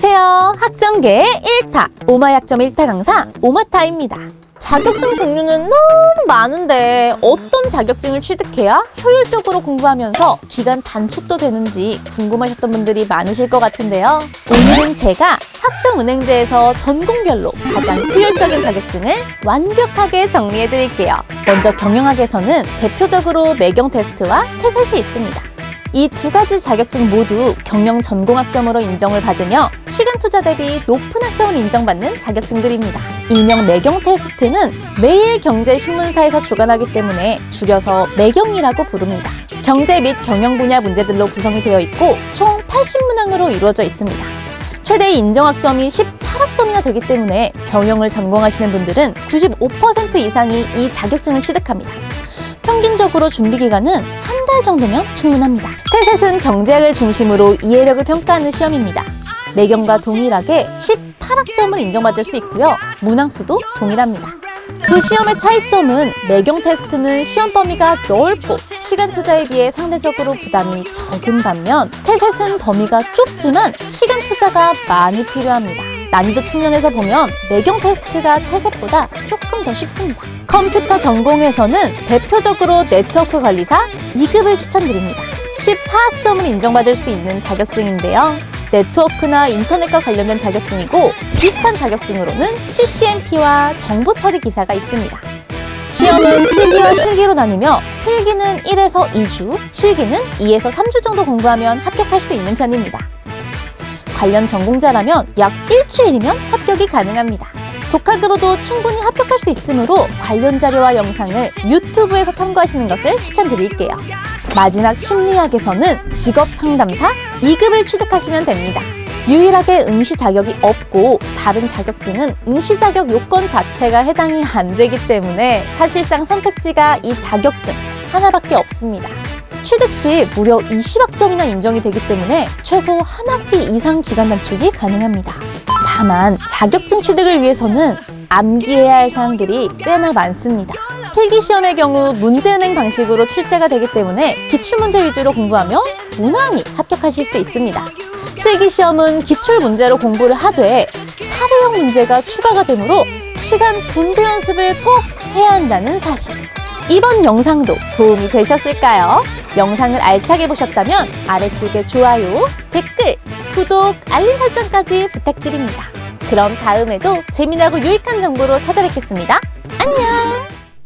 안녕하세요. 학점계의 1타, 오마약점 1타 강사 오마타입니다. 자격증 종류는 너무 많은데 어떤 자격증을 취득해야 효율적으로 공부하면서 기간 단축도 되는지 궁금하셨던 분들이 많으실 것 같은데요. 오늘은 제가 학점은행제에서 전공별로 가장 효율적인 자격증을 완벽하게 정리해 드릴게요. 먼저 경영학에서는 대표적으로 매경 테스트와 태셋이 있습니다. 이 두 가지 자격증 모두 경영 전공학점으로 인정을 받으며 시간 투자 대비 높은 학점을 인정받는 자격증들입니다. 일명 매경 테스트는 매일 경제 신문사에서 주관하기 때문에 줄여서 매경이라고 부릅니다. 경제 및 경영 분야 문제들로 구성이 되어 있고 총 80문항으로 이루어져 있습니다. 최대 인정학점이 18학점이나 되기 때문에 경영을 전공하시는 분들은 95% 이상이 이 자격증을 취득합니다. 평균적으로 준비 기간은 한 달 정도면 충분합니다. 태셋은 경제학을 중심으로 이해력을 평가하는 시험입니다. 매경과 동일하게 18학점을 인정받을 수 있고요. 문항수도 동일합니다. 두 시험의 차이점은 매경 테스트는 시험 범위가 넓고 시간 투자에 비해 상대적으로 부담이 적은 반면 태셋은 범위가 좁지만 시간 투자가 많이 필요합니다. 난이도 측면에서 보면 매경 테스트가 태셋보다 조금 더 쉽습니다. 컴퓨터 전공에서는 대표적으로 네트워크 관리사 2급을 추천드립니다. 14학점을 인정받을 수 있는 자격증인데요. 네트워크나 인터넷과 관련된 자격증이고 비슷한 자격증으로는 CCNP와 정보 처리 기사가 있습니다. 시험은 필기와 실기로 나뉘며 필기는 1에서 2주, 실기는 2에서 3주 정도 공부하면 합격할 수 있는 편입니다. 관련 전공자라면 약 일주일이면 합격이 가능합니다. 독학으로도 충분히 합격할 수 있으므로 관련 자료와 영상을 유튜브에서 참고하시는 것을 추천드릴게요. 마지막 심리학에서는 직업 상담사 2급을 취득하시면 됩니다. 유일하게 응시 자격이 없고 다른 자격증은 응시 자격 요건 자체가 해당이 안 되기 때문에 사실상 선택지가 이 자격증 하나밖에 없습니다. 취득 시 무려 20학점이나 인정이 되기 때문에 최소 한 학기 이상 기간 단축이 가능합니다. 다만 자격증 취득을 위해서는 암기해야 할 사항들이 꽤나 많습니다. 필기 시험의 경우 문제은행 방식으로 출제가 되기 때문에 기출문제 위주로 공부하면 무난히 합격하실 수 있습니다. 실기 시험은 기출 문제로 공부를 하되 사례형 문제가 추가가 되므로 시간 분배 연습을 꼭 해야 한다는 사실. 이번 영상도 도움이 되셨을까요? 영상을 알차게 보셨다면 아래쪽에 좋아요, 댓글, 구독, 알림 설정까지 부탁드립니다. 그럼 다음에도 재미나고 유익한 정보로 찾아뵙겠습니다. 안녕!